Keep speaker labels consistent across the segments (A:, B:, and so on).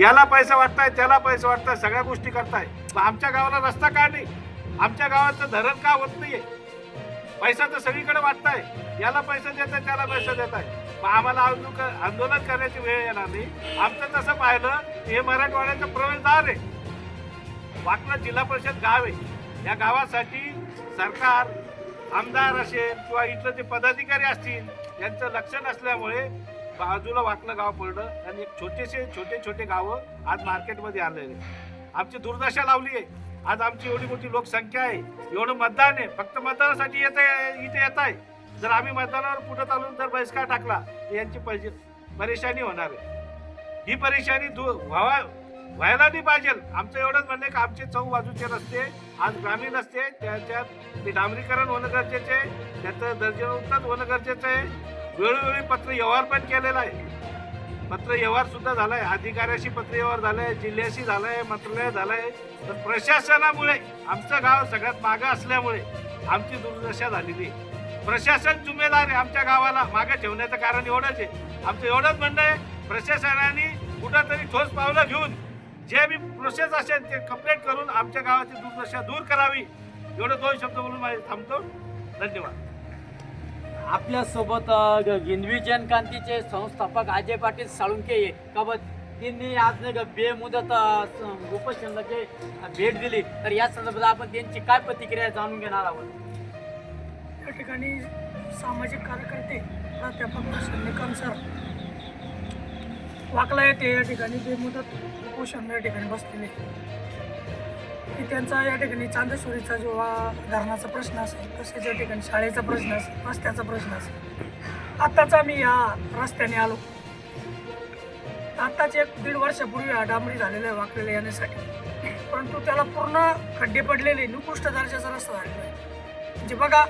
A: याला पैसा वाटताय त्याला पैसा वाटताय सगळ्या गोष्टी करताय. मग आमच्या गावाला रस्ता का नाही? आमच्या गावाचं धरण का होत नाहीये? पैसा तर सगळीकडे वाटताय. याला पैसा देत आहे त्याला पैसा देत आहे मग आम्हाला अजून आंदोलन करण्याची वेळ येणार नाही. आमचं तसं पाहिलं हे मराठवाड्याचं प्रवेशद्वार आहे. वाकला जिल्हा परिषद गाव आहे. या गावासाठी सरकार आमदार असेल किंवा इथलं जे पदाधिकारी असतील यांचं लक्ष नसल्यामुळे बाजूला वाकलं गाव पडलं आणि छोटेसे छोटे छोटे गावं आज मार्केटमध्ये आलेले. आमची दुर्दशा लावली आहे. आज आमची एवढी मोठी लोकसंख्या आहे. एवढं मतदान आहे. फक्त मतदानासाठी येत इथे येत आहे. जर आम्ही मतदानावर पुढे चालून जर बहिष्कार टाकला तर यांची पैसे परेशानी होणार आहे. ही परेशानी दूर व्हावा व्हायला नाही पाहिजे. आमचं एवढंच म्हणणं की आमचे चौ बाजूचे रस्ते आज ग्रामीण रस्ते त्याच्यात डांबरीकरण होणं गरजेचं आहे. त्याचं दर्जेनुसार होणं गरजेचं आहे. वेळोवेळी पत्र व्यवहार पण केलेला आहे. पत्र व्यवहार सुद्धा झालाय. अधिकाऱ्याशी पत्र व्यवहार झालाय जिल्ह्याशी झालाय मंत्रालय झालाय. तर प्रशासनामुळे आमचं गाव सगळ्यात मागं असल्यामुळे आमची दुर्दशा झालेली आहे. प्रशासन जुमेदार आहे आमच्या गावाला. मागे ठेवण्याचं कारण एवढंच आहे. आमचं एवढंच म्हणणं आहे प्रशासनाने कुठंतरी ठोस पावलं घेऊन जे बी प्रोसेस असेल ते कंप्लीट करून आमच्या गावाची दुर्दशा दूर करावी. एवढं दोन शब्द बोलून माझे थांबतो. धन्यवाद.
B: आपल्यासोबत अ, गिनवी जनक्रांतीचे संस्थापक अजय पाटील साळुंके आहे का त्यांनी आज बेमुदत अ, भेट दिली. तर या संदर्भात आपण त्यांची काय प्रतिक्रिया जाणून घेणार आहोत?
C: या ठिकाणी सामाजिक कार्यकर्ते प्राध्यापक प्रसन्न सर वाकला येते या ठिकाणी बेमुदत उपोषण या ठिकाणी बसलेले. की त्यांचा या ठिकाणी चांदेश्वरीचा जेव्हा धरणाचा प्रश्न असेल तसेच या ठिकाणी शाळेचा प्रश्न असेल रस्त्याचा प्रश्न असेल आत्ताच आम्ही या रस्त्याने आलो. आत्ताच एक दीड वर्षापूर्वी हा डांबरी झालेला आहे वाकलेला येण्यासाठी. परंतु त्याला पूर्ण खड्डे पडलेले निकृष्ट दर्जाचा रस्ता झालेला आहे. म्हणजे बघा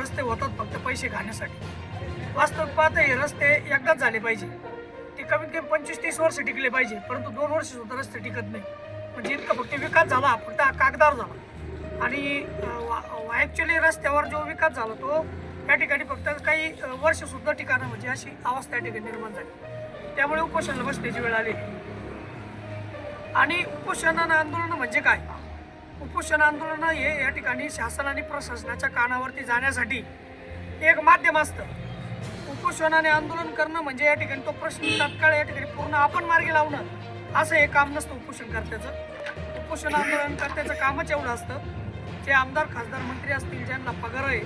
C: रस्ते होतात फक्त पैसे खाण्यासाठी. वास्तविक पाहता हे रस्ते एकदाच झाले पाहिजे. ते कमीत कमी पंचवीस तीस वर्ष टिकले पाहिजे परंतु दोन वर्ष सुद्धा रस्ते टिकत नाही. म्हणजे इतका फक्त विकास झाला फक्त कागदार झाला. आणि ॲक्च्युली रस्त्यावर जो विकास झाला तो या ठिकाणी फक्त काही वर्षसुद्धा ठिकाणं म्हणजे अशी अवस्था या ठिकाणी निर्माण झाली. त्यामुळे उपोषणाला बसण्याची वेळ आली आणि उपोषण आंदोलनं आंदोलन म्हणजे काय? उपोषण आंदोलन हे या ठिकाणी शासन आणि प्रशासनाच्या कानावरती जाण्यासाठी एक माध्यम असतं. उपोषणाने आंदोलन करणं म्हणजे या ठिकाणी तो प्रश्न तात्काळ या ठिकाणी पूर्ण आपण मार्गी लावणं. असं हे काम नसतं उपोषण करत्याचं उपोषण आंदोलन कामच एवढं असतं. जे आमदार खासदार मंत्री असतील ज्यांना पगार आहे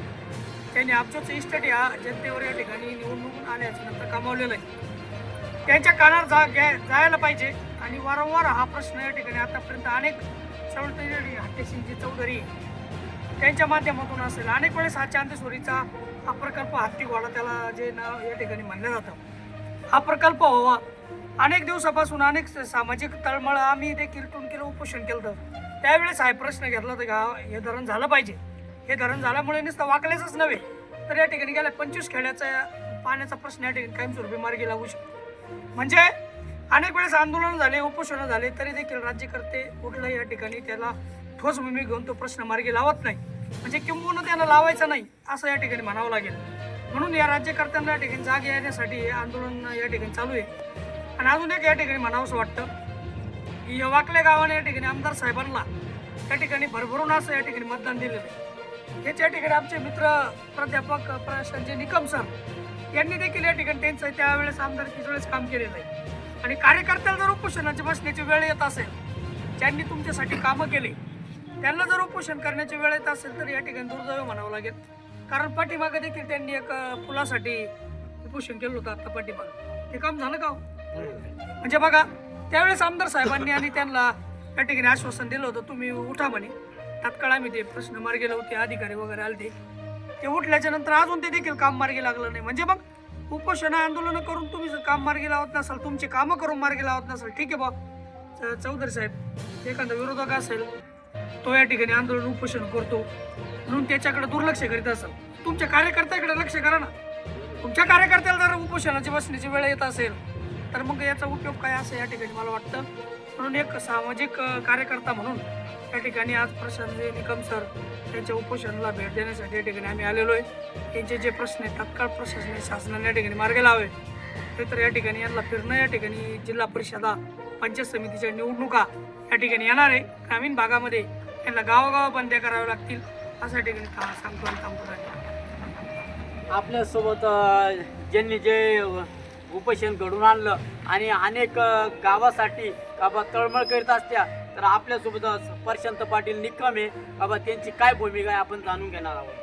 C: त्यांनी आमच्याच इस्टेट या जनतेवर या ठिकाणी निवडणूक आल्याच्यानंतर कमावलेलं आहे. त्यांच्या कानावर जा घ्या जायला पाहिजे आणि वारंवार हा प्रश्न या ठिकाणी आतापर्यंत अनेक चौधरी हत्तेसिंगजी चौधरी त्यांच्या माध्यमातून असेल. अनेक वेळेस हा चांदेश्वरीचा हा प्रकल्प हत्ती हत्तीगोळा त्याला जे नाव या ठिकाणी म्हणलं जातं. हा प्रकल्प व्हावा. अनेक दिवसापासून अनेक स- सामाजिक तळमळ आम्ही देखील केलं उपोषण केलं होतं. त्यावेळेस हा प्रश्न घेतला होता का हे धरण झालं पाहिजे. हे धरण झाल्यामुळे नुसतं वाकल्याचंच नव्हे तर या ठिकाणी गेल्या पंचवीस खेड्याचा पाण्याचा प्रश्न या ठिकाणी कायमस्वरूपी मार्गी लागू शकतो. म्हणजे अनेक वेळेस आंदोलन झाले उपोषणं झाले तरी देखील राज्यकर्ते कुठल्याही या ठिकाणी त्याला ठोस भूमी घेऊन तो प्रश्न मार्गी लावत नाही. म्हणजे किंबहुना त्याला लावायचा नाही असं या ठिकाणी म्हणावं लागेल. म्हणून या राज्यकर्त्यांना या ठिकाणी जाग येण्यासाठी हे आंदोलन या ठिकाणी चालू आहे. आणि अजून एक या ठिकाणी म्हणावंसं वाटतं की यवाकल्या गावाने या ठिकाणी आमदार साहेबांना त्या ठिकाणी भरभरून असं या ठिकाणी मतदान दिलेलं आहे. हेच या ठिकाणी आमचे मित्र प्राध्यापक प्र- संजय निकम सर यांनी देखील या ठिकाणी त्यांचं त्यावेळेस आमदारकीच्या वेळेस काम केलेलं आहे. आणि कार्यकर्त्याला जर उपोषणाची बसण्याची वेळ येत असेल ज्यांनी तुमच्यासाठी कामं केली त्यांना जर उपोषण करण्याची वेळ येत असेल तर या ठिकाणी दुर्दैव म्हणावं लागेल. कारण पाठीमागं देखील त्यांनी एक पुलासाठी उपोषण केलं होतं आत्ता पाठीमागं. ते काम झालं का हो? म्हणजे बघा त्यावेळेस आमदार साहेबांनी आणि त्यांना या ठिकाणी आश्वासन दिलं होतं तुम्ही उठा म्हणे. तात्काळ आम्ही ते प्रश्न मार्गी लावते अधिकारी वगैरे आले ते ते उठल्याच्या नंतर अजून ते देखील काम मार्गी लागलं नाही. म्हणजे मग उपोषण आंदोलन करून तुम्ही जर काम मार्गी लावत नसाल तुमची कामं करून मार्गी लावत नसाल ठीक आहे बा. चौधरी साहेब एखादा विरोधक असेल तो या ठिकाणी आंदोलन उपोषण करतो. म्हणून त्याच्याकडे दुर्लक्ष करीत असाल. तुमच्या कार्यकर्त्याकडे लक्ष करा ना. तुमच्या कार्यकर्त्याला जर उपोषणाची बसण्याची वेळ येत असेल तर मग याचा उपयोग काय असं या ठिकाणी मला वाटतं? म्हणून एक सामाजिक कार्यकर्ता म्हणून या ठिकाणी आज प्रशांत निकम सर त्यांच्या उपोषणाला भेट देण्यासाठी या ठिकाणी आम्ही आलेलो आहे. त्यांचे जे प्रश्न आहेत तात्काळ प्रशासनाने शासनाने या ठिकाणी मार्गी लावे ते तर या ठिकाणी यांना फिरणं या ठिकाणी जिल्हा परिषदा पंचायत समितीच्या निवडणुका या ठिकाणी येणार आहे. ग्रामीण भागामध्ये यांना गावोगाव बंद्या कराव्या लागतील अशा ठिकाणी सांगतो आणि थांबतो
B: आपल्यासोबत ज्यांनी जे उपोषण घडून आणलं. आणि अनेक गावासाठी बाबा तळमळ करीत असत्या. तर आपल्यासोबत अ, प्रशांत पाटील आहे. बाबा त्यांची काय भूमिका आहे आपण जाणून घेणार आहोत.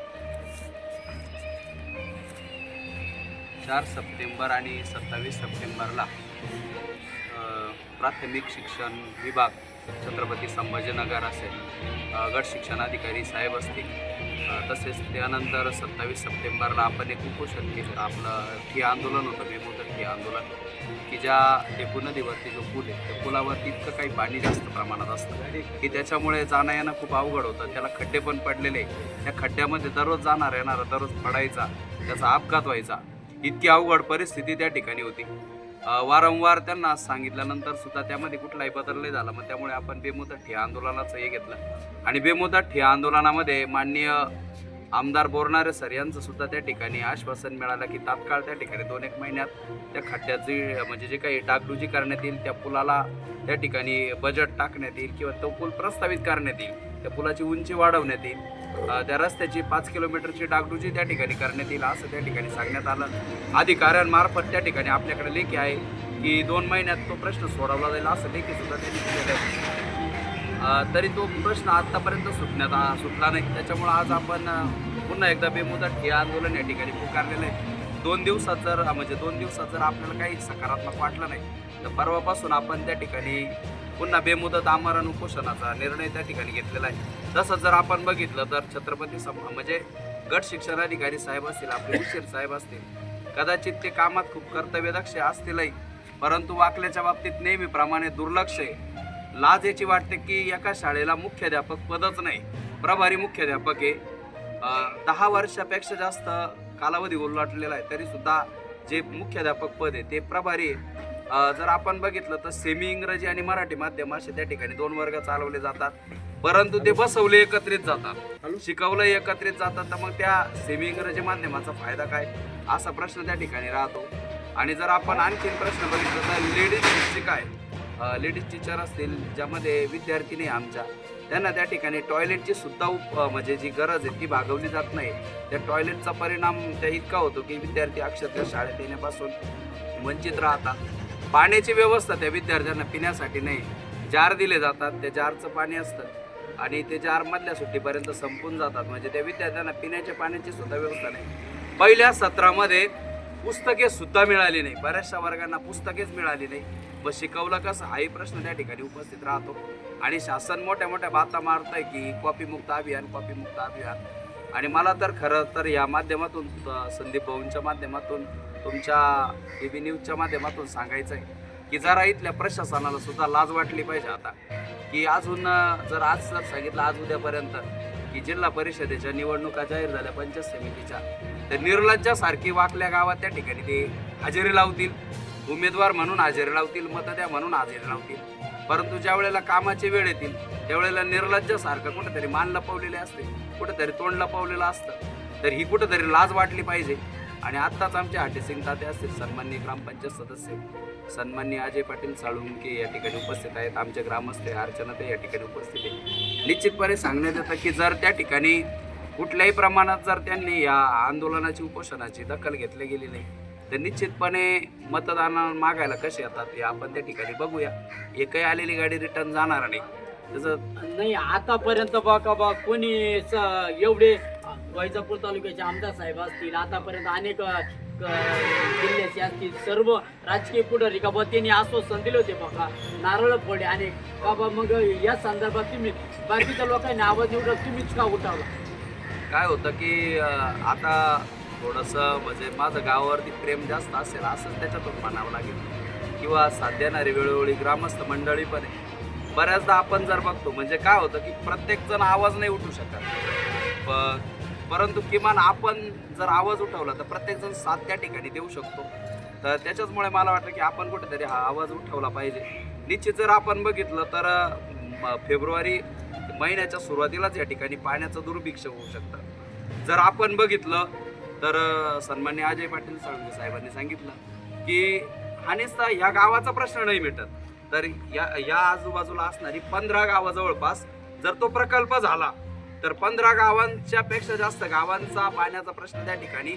D: चार सप्टेंबर आणि सत्तावीस सप्टेंबरला प्राथमिक शिक्षण विभाग छत्रपती संभाजीनगर असेल. गट शिक्षणाधिकारी साहेब असतील. तसेच त्यानंतर सत्तावीस सप्टेंबरला आपण एक उपोषण केलं. आपलं ठी आंदोलन होतं बेमुदत ठिया आंदोलन. की ज्या डेपू नदीवरती जो पूल आहे त्या पुलावरती इतकं काही पाणी जास्त प्रमाणात असतं. की त्याच्यामुळे जाणं येणं खूप अवघड होतं. त्याला खड्डे पण पडलेले त्या खड्ड्यामध्ये दररोज जाणार येणार दररोज पडायचा त्याचा अपघात व्हायचा. इतकी अवघड परिस्थिती त्या ठिकाणी होती. वारंवार त्यांना सांगितल्यानंतर सुद्धा त्यामध्ये कुठलाही बदल नाही झाला. मग त्यामुळे आपण बेमुदत ठिया आंदोलनाचं हे घेतलं. आणि बेमुदत ठिया आंदोलनामध्ये माननीय आमदार बोरणारे सर यांचं सुद्धा त्या ठिकाणी आश्वासन मिळालं की तात्काळ त्या ठिकाणी दोन एक महिन्यात त्या खड्ड्याची म्हणजे जे काही डागडुजी करण्यात येईल त्या पुलाला त्या ठिकाणी बजेट टाकण्यात येईल किंवा तो पूल प्रस्तावित करण्यात येईल त्या पुलाची उंची वाढवण्यात येईल. त्या रस्त्याची पाच किलोमीटरची डागडुजी त्या ठिकाणी करण्यात येईल असं त्या ठिकाणी सांगण्यात आलं. अधिकाऱ्यांमार्फत त्या ठिकाणी आपल्याकडे लेखी आहे की दोन महिन्यात तो प्रश्न सोडवला जाईल असं लेखी सुद्धा त्यांनी दिलेलं आहे. तरी तो प्रश्न आत्तापर्यंत सुटण्यात सुटला नाही. त्याच्यामुळं आज आपण पुन्हा एकदा बेमुदत हे आंदोलन या ठिकाणी पुकारलेलं आहे. दोन दिवसात जर म्हणजे दोन दिवसात जर आपल्याला काही सकारात्मक वाटलं नाही तर परवापासून आपण त्या ठिकाणी पुन्हा बेमुदत आमरण उपोषणाचा निर्णय त्या ठिकाणी घेतलेला आहे. तसंच जर आपण बघितलं तर छत्रपती सम म्हणजे गट शिक्षणाधिकारी साहेब असतील आपले उशीर साहेब असतील कदाचित ते कामात खूप कर्तव्यदक्ष असतीलही. परंतु वाकल्याच्या बाबतीत नेहमीप्रमाणे दुर्लक्ष आहे. लाज याची वाटते की एका शाळेला मुख्याध्यापक पदच नाही. प्रभारी मुख्याध्यापक आहे. दहा वर्षापेक्षा जास्त कालावधी उलटलेला आहे. तरी सुद्धा जे मुख्याध्यापक पद आहे ते प्रभारी आहे. जर आपण बघितलं तर सेमी इंग्रजी आणि मराठी माध्यम असे त्या ठिकाणी दोन वर्ग चालवले जातात. परंतु ते बसवले एकत्रित जातात. शिकवलं एकत्रित जातात तर मग त्या सेमी इंग्रजी माध्यमाचा फायदा काय? असा प्रश्न त्या ठिकाणी राहतो. आणि जर आपण आणखीन प्रश्न बघितलं तर लेडीज शिक्षिका आहे लेडीज टीचर असतील ज्यामध्ये विद्यार्थी नाही आमच्या त्यांना त्या ठिकाणी टॉयलेटची सुद्धा उप म्हणजे जी गरज आहे ती भागवली जात नाही. त्या टॉयलेटचा परिणाम त्या इतका होतो की विद्यार्थी अक्षरशः शाळेत येण्यापासून वंचित राहतात. पाण्याची व्यवस्था त्या विद्यार्थ्यांना पिण्यासाठी नाही. जार दिले जातात त्या जारचं पाणी असतं आणि ते जार मधल्या सुट्टीपर्यंत संपून जातात. म्हणजे त्या विद्यार्थ्यांना पिण्याच्या पाण्याची सुद्धा व्यवस्था नाही. पहिल्या सत्रामध्ये पुस्तके सुद्धा मिळाली नाही. बऱ्याचशा वर्गांना पुस्तकेच मिळाली नाही. व शिकवलं कसं हाही प्रश्न त्या ठिकाणी उपस्थित राहतो. आणि शासन मोठ्या मोठ्या बाता मारतंय की कॉपी मुक्त अभियान कॉपी मुक्त अभियान. आणि मला तर खरं तर या माध्यमातून संदीप भाऊंच्या माध्यमातून तुमच्या टी न्यूजच्या माध्यमातून सांगायचं आहे की जरा इथल्या प्रशासनाला सुद्धा लाज वाटली पाहिजे आता. की अजून जर आज जर सांगितलं आज उद्यापर्यंत की जिल्हा परिषदेच्या निवडणुका जाहीर झाल्या पंचायत समितीच्या तर निर्लज्जासारखी वाकल्या गावात त्या ठिकाणी ते हजेरी लावतील. उमेदवार म्हणून हजेरी लावतील मतद्या म्हणून हजेरी लावतील. परंतु ज्या वेळेला कामाची वेळ येतील त्यावेळेला निर्लज्जासारखं कुठेतरी मान लपवलेले असते कुठेतरी तोंड लपवलेलं असतं. तर ही कुठेतरी लाज वाटली पाहिजे. आणि आत्ताच आमचे हाटेसिंग ताते असतील सन्मान्य ग्रामपंचायत सदस्य सन्मान्य अजय पाटील साळुंके या ठिकाणी उपस्थित आहेत. आमचे ग्रामस्थ अर्चना ते या ठिकाणी उपस्थित आहेत निश्चितपणे सांगण्यात येतं की जर त्या ठिकाणी कुठल्याही प्रमाणात जर त्यांनी या आंदोलनाची उपोषणाची दखल घेतली गेली नाही तर निश्चितपणे मतदान मागायला कसे येतात हे आपण त्या ठिकाणी बघूया. एकही आलेली गाडी रिटर्न जाणार नाही. तसं
B: नाही आतापर्यंत बघा बा कोणी एवढे वैजापूर तालुक्याचे आमदार साहेब असतील आतापर्यंत अनेक जिल्ह्याचे असतील सर्व राजकीय पुढारी का बा त्यांनी आश्वासन दिले होते बाबा नारळ फोडे आणि बाबा मग या संदर्भात तुम्ही बाकीच्या लोकांनी आवाज निवडत तुम्हीच का उठावला
D: काय होतं की आता थोडंसं म्हणजे माझं गावावरती प्रेम जास्त असेल असंच त्याच्यातून म्हणावं लागेल. किंवा साथ वेळोवेळी ग्रामस्थ मंडळी पण आहे. बऱ्याचदा आपण जर बघतो म्हणजे काय होतं की प्रत्येकजण आवाज नाही उठू शकत. परंतु किमान आपण जर आवाज उठवला तर प्रत्येकजण साथ त्या ठिकाणी देऊ शकतो. तर त्याच्याचमुळे मला वाटतं की आपण कुठेतरी हा आवाज उठवला पाहिजे. निश्चित जर आपण बघितलं तर फेब्रुवारी महिन्याच्या सुरुवातीलाच या ठिकाणी पाण्याचं दुर्भिक्ष होऊ शकतं. जर आपण बघितलं तर सन्मान्य अजय पाटील साळुंके साहेबांनी सांगितलं की हानेस्ता ह्या गावाचा प्रश्न नाही मिटत. तर या या आजूबाजूला असणारी पंधरा गावं जवळपास जर तो प्रकल्प झाला तर पंधरा गावांच्या पेक्षा जास्त गावांचा पाण्याचा प्रश्न त्या ठिकाणी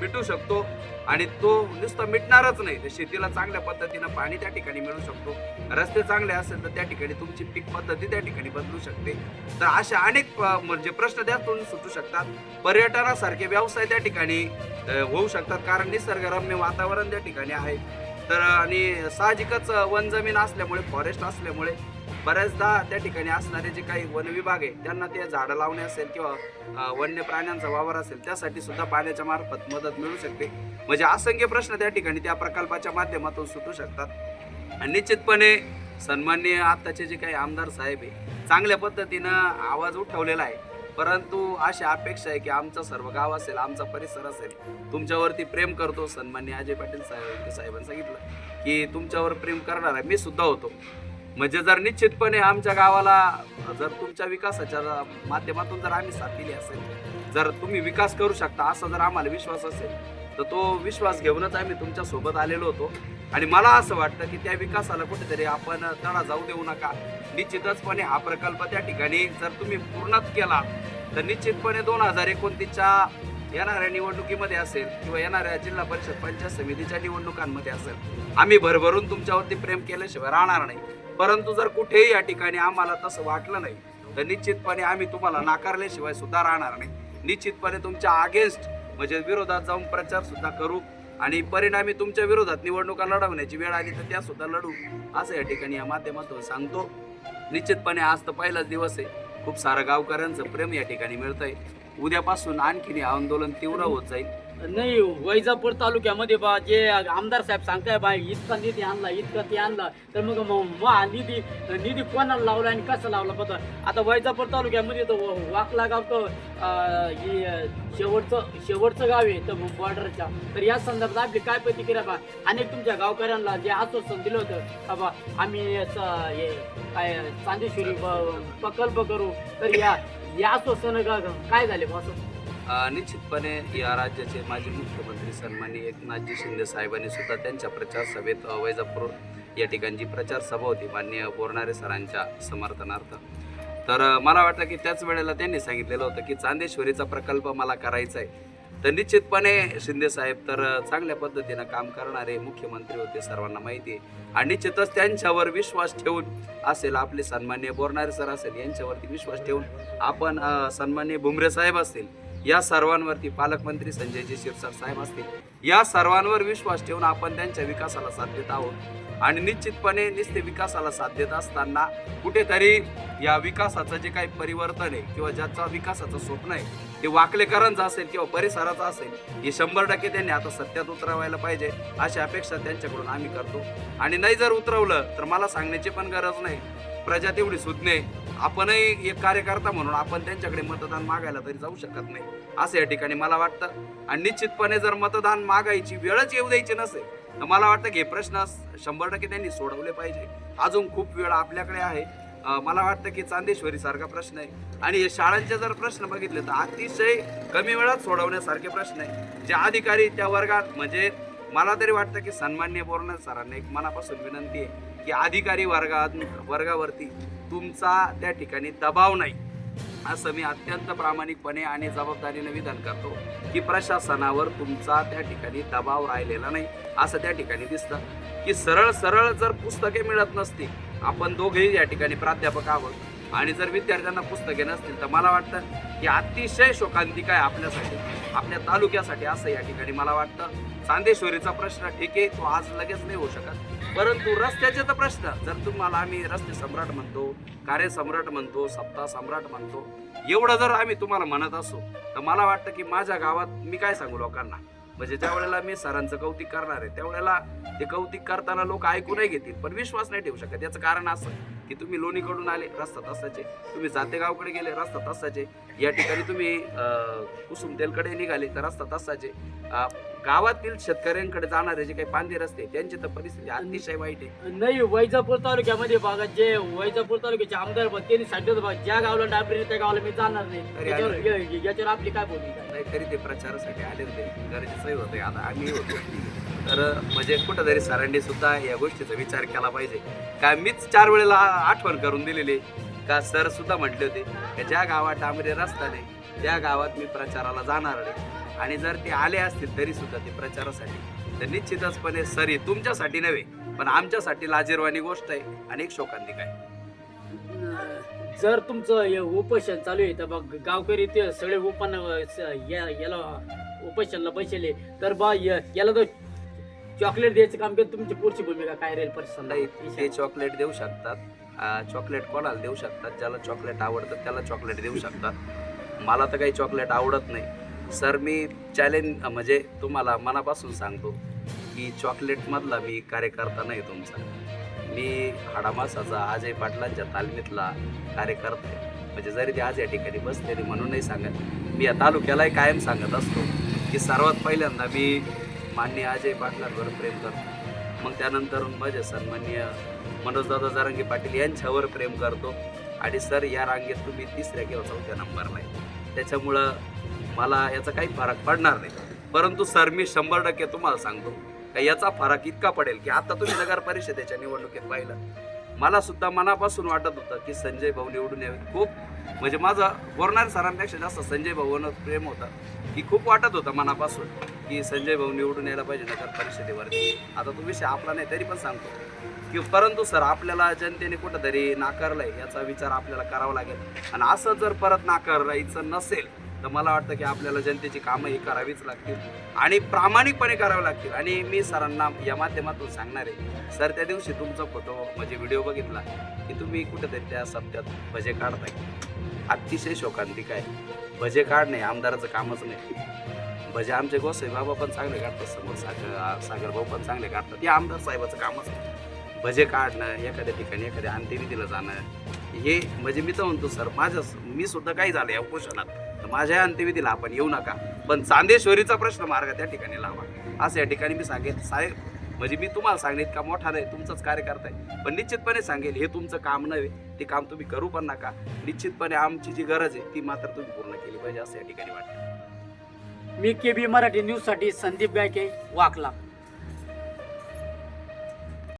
D: मिटू शकतो. आणि तो नुसतं मिटणारच नाही. तर शेतीला चांगल्या पद्धतीनं पाणी त्या ठिकाणी मिळू शकतो. रस्ते चांगले असेल तर त्या ठिकाणी तुमची पीक पद्धती त्या ठिकाणी बदलू शकते. तर अशा अनेक म्हणजे प्रश्न त्यातून सुटू शकतात. पर्यटनासारखे व्यवसाय त्या ठिकाणी होऊ शकतात. कारण निसर्गरम्य वातावरण त्या ठिकाणी आहे. तर आणि साहजिकच वन जमीन असल्यामुळे फॉरेस्ट असल्यामुळे बऱ्याचदा त्या ठिकाणी असणारे जे काही वन विभाग आहे त्यांना ते झाडं लावणे असेल किंवा वन्य प्राण्यांचा वावर असेल त्यासाठी सुद्धा पाण्याच्या मार्फत मदत मिळू शकते. म्हणजे असंख्य प्रश्न त्या ठिकाणी त्या प्रकल्पाच्या माध्यमातून सुटू शकतात. आणि निश्चितपणे सन्माननीय आत्ताचे जे काही आमदार साहेब आहे चांगल्या पद्धतीनं आवाज उठवलेला आहे. परंतु अशी अपेक्षा आहे की आमचं सर्व गाव असेल आमचा परिसर असेल तुमच्यावरती प्रेम करतो सन्माननीय अजय पाटील साहेब साहेबांनी सांगितलं की तुमच्यावर प्रेम करणार आहे मी सुद्धा होतो. म्हणजे जर निश्चितपणे आमच्या गावाला जर तुमच्या विकासाच्या माध्यमातून जर आम्ही साथ दिली असेल जर तुम्ही विकास करू शकता असा जर आम्हाला विश्वास असेल तर तो विश्वास घेऊनच आम्ही तुमच्यासोबत आलेलो होतो. आणि मला असं वाटतं की त्या विकासाला कुठेतरी आपण तडा जाऊ देऊ नका. निश्चितचपणे हा प्रकल्प त्या ठिकाणी जर तुम्ही पूर्णच केला तर निश्चितपणे दोन हजार एकोणतीसच्या येणाऱ्या निवडणुकीमध्ये असेल किंवा येणाऱ्या जिल्हा परिषद पंचायत समितीच्या निवडणुकांमध्ये असेल आम्ही भरभरून तुमच्यावरती प्रेम केल्याशिवाय राहणार नाही. परंतु जर कुठेही या ठिकाणी आम्हाला तसं वाटलं नाही तर निश्चितपणे आम्ही तुम्हाला नाकारल्याशिवाय सुद्धा राहणार नाही. निश्चितपणे तुमच्या अगेन्स्ट म्हणजे विरोधात जाऊन प्रचार सुद्धा करू आणि परिणामी तुमच्या विरोधात निवडणुका लढवण्याची वेळ आली तर त्या सुद्धा लढू असं या ठिकाणी या माध्यमातून सांगतो. निश्चितपणे आज तर पहिलाच दिवस आहे. खूप सारं गावकऱ्यांचं प्रेम या ठिकाणी मिळतंय. उद्यापासून आणखीन आंदोलन तीव्र होत जाईल.
B: नाही वैजापूर तालुक्यामध्ये बा जे आमदार साहेब सांगताय बा इतका निधी आणला इतका ते आणला. तर मग मग मग निधी निधी कोणाला लावला आणि कसं लावला पता आता वैजापूर तालुक्यामध्ये तर वाकला गाव तर हे शेवटचं शेवटचं गाव आहे तर बॉर्डरच्या तर या संदर्भात आपली काय प्रतिक्रिया बा? अनेक तुमच्या गावकऱ्यांना जे आश्वासन दिलं होतं बा आम्ही हे काय चांदेश्वरी ब- प्रकल्प करू. तर या या आश्वासन काय झाले बा असं?
D: निश्चितपणे या राज्याचे माजी मुख्यमंत्री सन्माननीय एकनाथजी शिंदे साहेबांनी सुद्धा त्यांच्या प्रचार सभेत वैजापूर या ठिकाणी जी प्रचार सभा होती माननीय बोरणारे सरांच्या समर्थनार्थ. तर मला वाटतं की त्याच वेळेला त्यांनी सांगितलेलं होतं की चांदेश्वरीचा प्रकल्प मला करायचा आहे तर निश्चितपणे शिंदे साहेब तर चांगल्या पद्धतीनं काम करणारे मुख्यमंत्री होते सर्वांना माहिती आहे. आणि निश्चितच त्यांच्यावर विश्वास ठेवून असेल आपले सन्मान्य बोरणारे सर असेल यांच्यावरती विश्वास ठेवून आपण सन्मान्य भुमरे साहेब असतील या सर्वांवरती पालकमंत्री संजयजी शिरसाट साहेब असतील. या सर्वांवर विश्वास ठेवून आपण त्यांच्या विकासाला साथ देत आहोत. आणि निश्चितपणे निस्ते विकासाला साथ देत असताना कुठेतरी या विकासाचं जे काही परिवर्तन आहे किंवा ज्याचा विकासाचं स्वप्न आहे ते वाकलेकरांचं असेल किंवा परिसराचं असेल हे शंभर टक्के त्यांनी आता सत्यात उतरवायला पाहिजे अशी अपेक्षा त्यांच्याकडून आम्ही करतो. आणि नाही जर उतरवलं तर मला सांगण्याची पण गरज नाही. प्रजा तेवढी सुज्ञ नाही. आपणही एक कार्यकर्ता म्हणून आपण त्यांच्याकडे मतदान मागायला तरी जाऊ शकत नाही. असं या ठिकाणी मला वाटतं. आणि निश्चितपणे जर मतदान मागायची वेळच येऊ द्यायची नसेल तर मला वाटतं की हे प्रश्न शंभर टक्के त्यांनी सोडवले पाहिजे. अजून खूप वेळ आपल्याकडे आहे. मला वाटतं की चांदेश्वरीसारखा प्रश्न आहे. आणि हे शाळांचे जर प्रश्न बघितले तर अतिशय कमी वेळात सोडवण्यासारखे प्रश्न आहे. जे अधिकारी त्या वर्गात म्हणजे मला तरी वाटतं की सन्मान्य बोरणार सरांना एक मनापासून विनंती आहे. की अधिकारी वर्गात वर्गावरती तुमचा त्या ठिकाणी दबाव नाही. असं मी अत्यंत प्रामाणिकपणे आणि जबाबदारीने विधान करतो की प्रशासनावर तुमचा त्या ठिकाणी दबाव राहिलेला नाही. असं त्या ठिकाणी दिसतं की सरळ सरळ जर पुस्तके मिळत नसतील आपण दोघेही या ठिकाणी प्राध्यापक आहोत. आणि जर विद्यार्थ्यांना पुस्तके नसतील तर मला वाटतं की अतिशय शोकांतिका आहे आपल्यासाठी आपल्या तालुक्यासाठी असं या ठिकाणी मला वाटतं. चांदेश्वरीचा प्रश्न ठीक आहे तो आज लगेच नाही होऊ शकत. परंतु रस्त्याचे तर प्रश्न. जर तुम्हाला आम्ही रस्ते सम्राट म्हणतो कार्य सम्राट म्हणतो सप्ताह सम्राट म्हणतो एवढं जर आम्ही तुम्हाला म्हणत असू तर मला वाटतं की माझ्या गावात मी काय सांगू लोकांना? म्हणजे ज्या वेळेला मी सरांचं कौतिक करणार आहे त्यावेळेला ते कौतिक करताना लोक ऐकूनही घेतील पण विश्वास नाही ठेवू शकत. याचं कारण असं की तुम्ही लोणीकडून आले रस्ता तसाचे. तुम्ही जातेगावकडे गेले रस्ता तसाचे. या ठिकाणी तुम्ही कुसुम तेलकडे निघाले तर रस्ता तसाचे. गावातील शेतकऱ्यांकडे जाणारे जे काही पांदे रस्ते त्यांची तर परिस्थिती अतिशय वाईट आहे
B: नाही वैजापूर तालुक्यामध्ये बघा जे वैजापूर तालुक्याचे आमदार बघ, त्यांनी सांगितलं बघा ज्या गावाला डांबरी त्या गावाला मी जाणार नाही याच्यावर
D: अरे.
B: या- याच्यावर आपली काय भूमिका आहे?
D: नाही तरी ते प्रचारासाठी आले होते गरजेचंही होते आता आम्ही होतो तर म्हणजे कुठंतरी सरांनी सुद्धा या गोष्टीचा विचार केला पाहिजे काय मीच चार वेळेला आठवण करून दिलेली. का सर सुद्धा म्हटले होते की ज्या गावात डांबरी रस्ता नाही त्या गावात मी प्रचाराला जाणार नाही आणि जर ते आले असतील तरी सुद्धा ते प्रचारासाठी तर निश्चितचपणे सर तुमच्यासाठी नव्हे पण आमच्यासाठी लाजीरवाणी गोष्ट आहे आणि एक शोकांतिक आहे.
B: जर तुमचं हे उपोषण चालू आहे तर मग गावकरी ते सगळे उपान या- याला उपोषणला बसले. तर बा या- याला तर चॉकलेट द्यायचं काम केलं तुमची पुढची भूमिका काय राहील
D: नाही ते
B: परिसराला
D: चॉकलेट देऊ शकतात. चॉकलेट कोणाला देऊ शकतात? ज्याला चॉकलेट आवडतं त्याला चॉकलेट देऊ शकतात. मला तर काही चॉकलेट आवडत नाही. सर मी चॅलेंज म्हणजे तुम्हाला मनापासून सांगतो की चॉकलेटमधला मी कार्यकर्ता नाही तुमचा. मी हाडामासाचा अजय पाटलांच्या तालमीतला कार्यकर्ता आहे. म्हणजे जरी ते आज या ठिकाणी बसलेले म्हणून नाही सांगत मी या तालुक्यालाही कायम सांगत असतो की सर्वात पहिल्यांदा मी मान्य अजय पाटलांवर प्रेम करतो. मग त्यानंतर माझे सन्मान्य मनोजदादा जारंगी पाटील यांच्यावर प्रेम करतो. आणि सर या रांगेत तुम्ही तिसऱ्या किंवा चौथ्या नंबरला आहे. त्याच्यामुळं मला याचा काही फरक पडणार नाही. परंतु सर मी शंभर टक्के तुम्हाला सांगतो का याचा फरक इतका पडेल की आता तुम्ही नगर परिषदेच्या निवडणुकीत पाहिलं. मला सुद्धा मनापासून वाटत होतं की संजय भाऊ निवडून यावे खूप म्हणजे माझं बोरणार सरांपेक्षा जास्त संजय भाऊनं प्रेम होतं. की खूप वाटत होतं मनापासून की संजय भाऊ निवडून यायला पाहिजे नगर परिषदेवरती. आता तो विषय आपला नाही तरी पण सांगतो. की परंतु सर आपल्याला जनतेने कुठंतरी आहे याचा विचार आपल्याला करावा लागेल. आणि असं जर परत नाकारायचं नसेल तर मला वाटतं की आपल्याला जनतेची कामं ही करावीच लागतील आणि प्रामाणिकपणे करावी लागतील. आणि मी सरांना या माध्यमातून सांगणार आहे सर त्या दिवशी तुमचा फोटो म्हणजे व्हिडिओ बघितला की तुम्ही कुठेतरी त्या सप्त्यात भजे काढताय. अतिशय शोकांतिक आहे. भजे काढणे आमदाराचं कामच नाही. भजे आमचे गोसाई बाबा पण चांगले काढतात समोर सागर सागर भाऊ पण चांगले काढतात. हे आमदार साहेबाचं कामच आहे भजे काढणं एखाद्या ठिकाणी एखाद्या अंत्यविधीला जाणं हे म्हणजे मी तर म्हणतो सर माझं मी सुद्धा काही झालं या उपोषणात. तर माझ्या अंत्यविधीला आपण येऊ नका. पण चांदेश्वरीचा प्रश्न मार्ग त्या ठिकाणी लावा. असं या ठिकाणी मी सांगेन. साहेब म्हणजे मी तुम्हाला सांगेन इतका मोठा नाही तुमचंच कार्यकर्ता आहे. पण निश्चितपणे सांगेल हे तुमचं काम नव्हे ते काम तुम्ही करू पण नका. निश्चितपणे आमची जी गरज आहे ती मात्र तुम्ही पूर्ण केली पाहिजे असं या ठिकाणी वाटतं.
B: मी के बी मराठी न्यूजसाठी संदीप गायके वाकला.